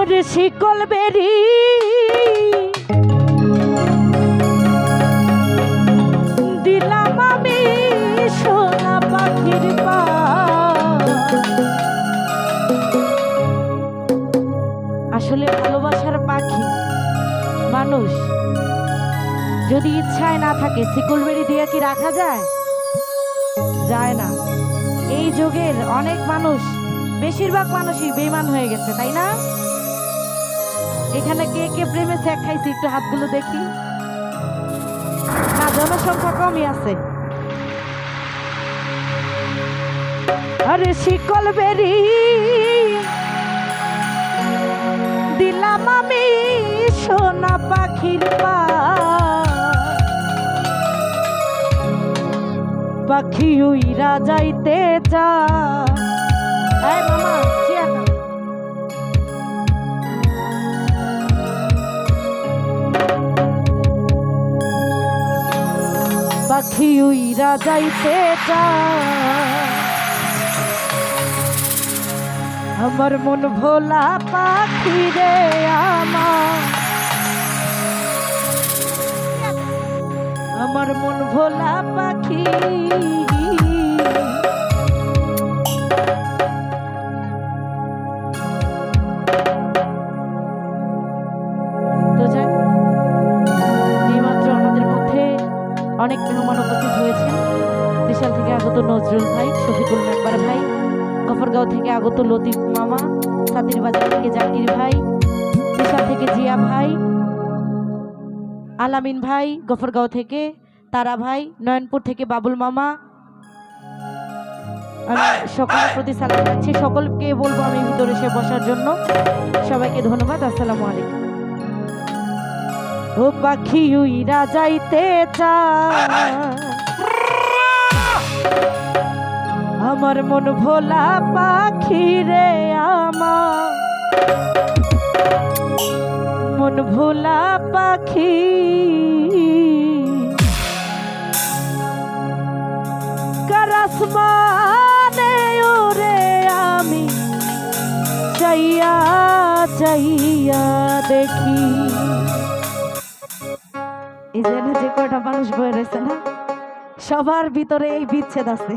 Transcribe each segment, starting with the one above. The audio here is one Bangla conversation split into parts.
ওরে শিকল বেরি। দিলাম আমি সোনা পাখির আসলে ভালোবাসার পাখি মানুষ। যদি ইচ্ছায় না থাকে, শিকল বেরি দিয়ে কি রাখা যায়? যায় না। এই যুগের অনেক মানুষ, বেশিরভাগ মানুষই বেইমান হয়ে গেছে, তাই না? এখানে কে কে প্রেমে স্যাক খাইছে একটু হাতগুলো দেখি। না, জনসংখ্যা কমই আছে। আরে শিকল বেরি, দিলাম আমি সোনা পাখির পাখি উইরা যাইতে যা মামা। পাখি উইরা যাইতে আমার মন ভোলা পাখি রে আমার। আমার মন ভোলা পাখি। আগত লতিফ মামা সাতির বাজার থেকে জাকির ভাই বিশাল থেকে জিয়া ভাই আলামিন ভাই গফরগাঁও থেকে তারা ভাই নয়নপুর থেকে বাবুল মামা। আমি সকলের প্রতি সালাম যাচ্ছি সকলকে বলব আমি ভিতরে এসে বসার জন্য। সবাইকে ধন্যবাদ। আসসালামু আলাইকুম। ও পাখি উইরা যাইতে চা আমার মন ভোলা পাখি রে আমার। মন ভোলা পাখি। কারাসমানে ওরে আমি, চাইয়া চাইয়া দেখি। এই যে কয়টা মানুষ বয়ে রয়েছে না, সবার ভিতরে এই বিচ্ছেদ আছে।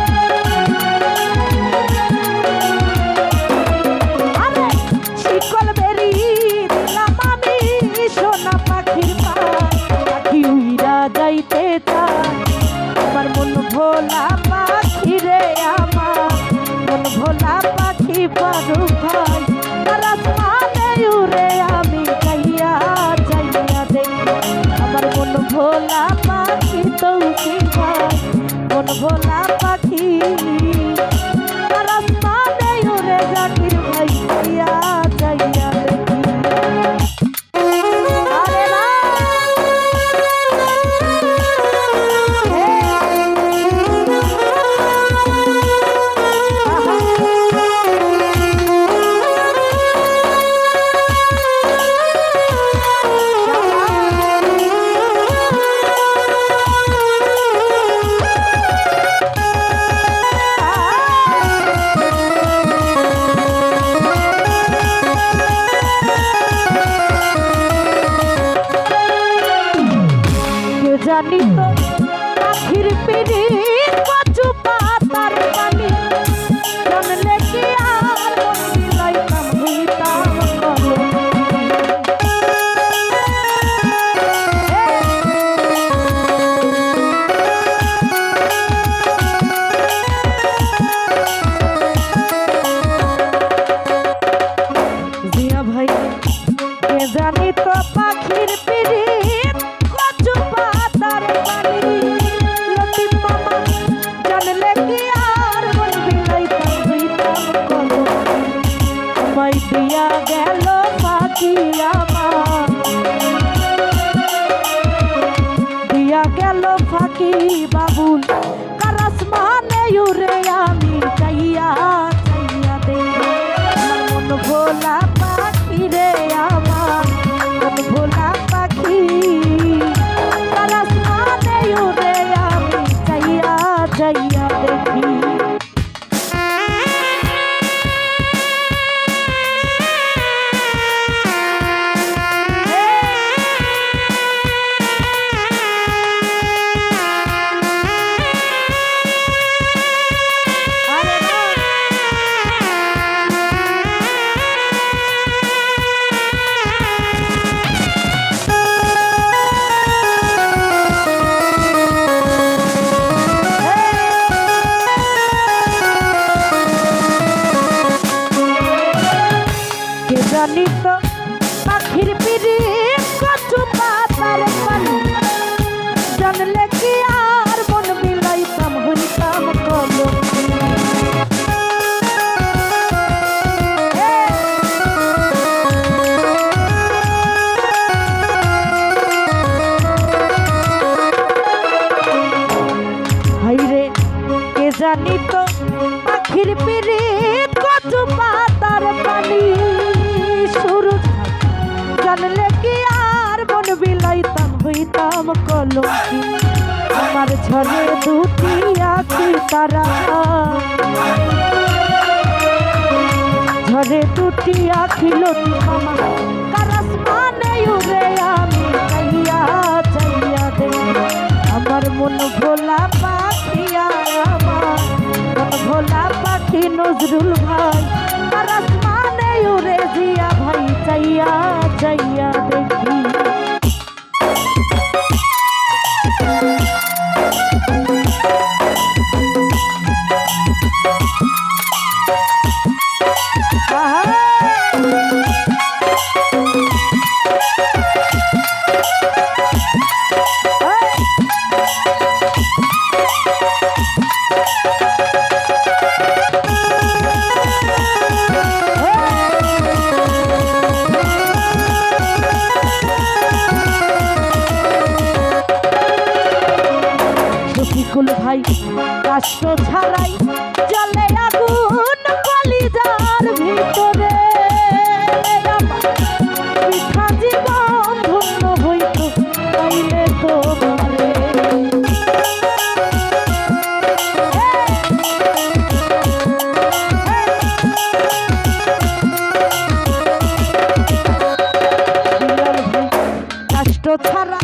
মন জানি তো পাখির পিড়ি কচু পাতার পানি জানলে আর বন বিলাইতাম, হইতাম কলঙ্কি। আমার ঝরে দুটি আখি তারা। ঝরে দুটি আখি লতি মামা, কারাস মানে উড়ে আমি চাইয়া চাইয়া দে। আমার মন ভোলা পাখিয়া আমার, মন ভোলা পাখি নজরুল ভাই। মানে উড়ে জিয়া ভাই চাইয়া চাইয়া কাষ্ট ছাড়াই চলে আগুন কলিজার ভিতরে। পিঠা জীবন ধন্য হইত পাইলে তোমারে বিলাল ছাড়া